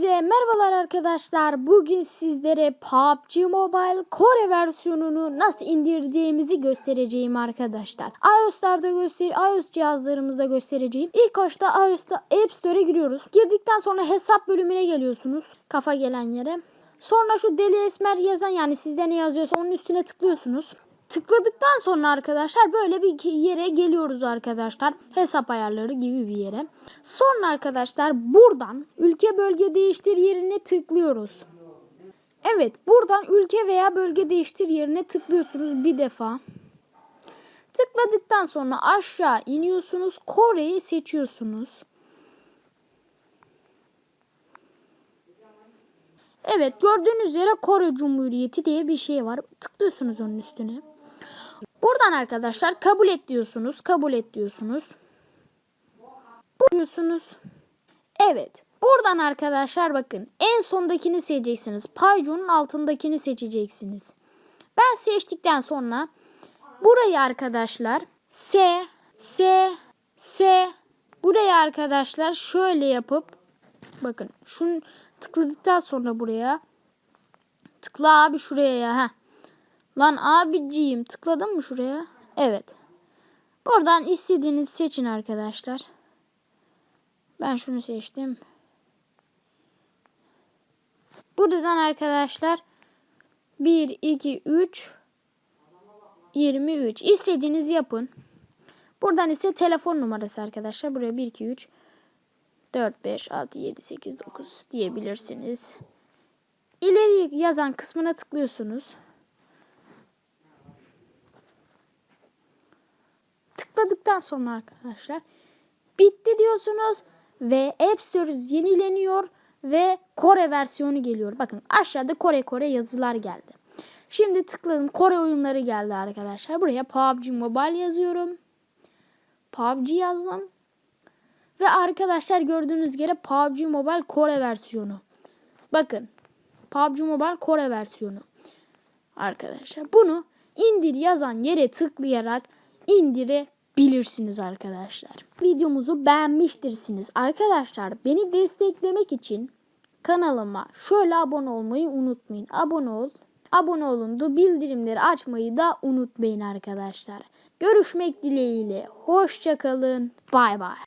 Hepinize merhabalar arkadaşlar. Bugün sizlere PUBG Mobile Kore versiyonunu nasıl indirdiğimizi göstereceğim arkadaşlar. iOS'larda göster iOS cihazlarımızda göstereceğim. İlk başta iOS'ta App Store'a giriyoruz. Girdikten sonra hesap bölümüne geliyorsunuz. Kafa gelen yere. Sonra şu deli esmer yazan yani sizde ne yazıyorsa onun üstüne tıklıyorsunuz. Tıkladıktan sonra arkadaşlar böyle bir yere geliyoruz arkadaşlar. Hesap ayarları gibi bir yere. Sonra arkadaşlar buradan ülke bölge değiştir yerine tıklıyoruz. Evet buradan ülke veya bölge değiştir yerine tıklıyorsunuz bir defa. Tıkladıktan sonra aşağı iniyorsunuz. Kore'yi seçiyorsunuz. Evet gördüğünüz üzere Kore Cumhuriyeti diye bir şey var. Tıklıyorsunuz onun üstüne. Buradan arkadaşlar kabul et diyorsunuz. Kabul et diyorsunuz. Diyorsunuz. Evet. Buradan arkadaşlar bakın en sondakini seçeceksiniz. Payconun altındakini seçeceksiniz. Ben seçtikten sonra burayı arkadaşlar S S S buraya arkadaşlar şöyle yapıp bakın şunu tıkladıktan sonra buraya tıkla abi şuraya ya. Heh. Lan abiciğim tıkladın mı şuraya? Evet. Buradan istediğinizi seçin arkadaşlar. Ben şunu seçtim. Buradan arkadaşlar 1, 2, 3, 23. İstediğiniz yapın. Buradan ise telefon numarası arkadaşlar. Buraya 1, 2, 3, 4, 5, 6, 7, 8, 9 diyebilirsiniz. İleri yazan kısmına tıklıyorsunuz. Tıkladıktan sonra arkadaşlar bitti diyorsunuz ve App Store yenileniyor ve Kore versiyonu geliyor. Bakın aşağıda Kore Kore yazılar geldi. Şimdi tıkladım Kore oyunları geldi arkadaşlar. Buraya PUBG Mobile yazıyorum. PUBG yazdım. Ve arkadaşlar gördüğünüz gibi PUBG Mobile Kore versiyonu. Bakın PUBG Mobile Kore versiyonu. Arkadaşlar bunu indir yazan yere tıklayarak indirebilirsiniz arkadaşlar. Videomuzu beğenmiştirsiniz. Arkadaşlar beni desteklemek için kanalıma şöyle abone olmayı unutmayın. Abone ol. Abone olun da bildirimleri açmayı da unutmayın arkadaşlar. Görüşmek dileğiyle. Hoşçakalın. Bay bay.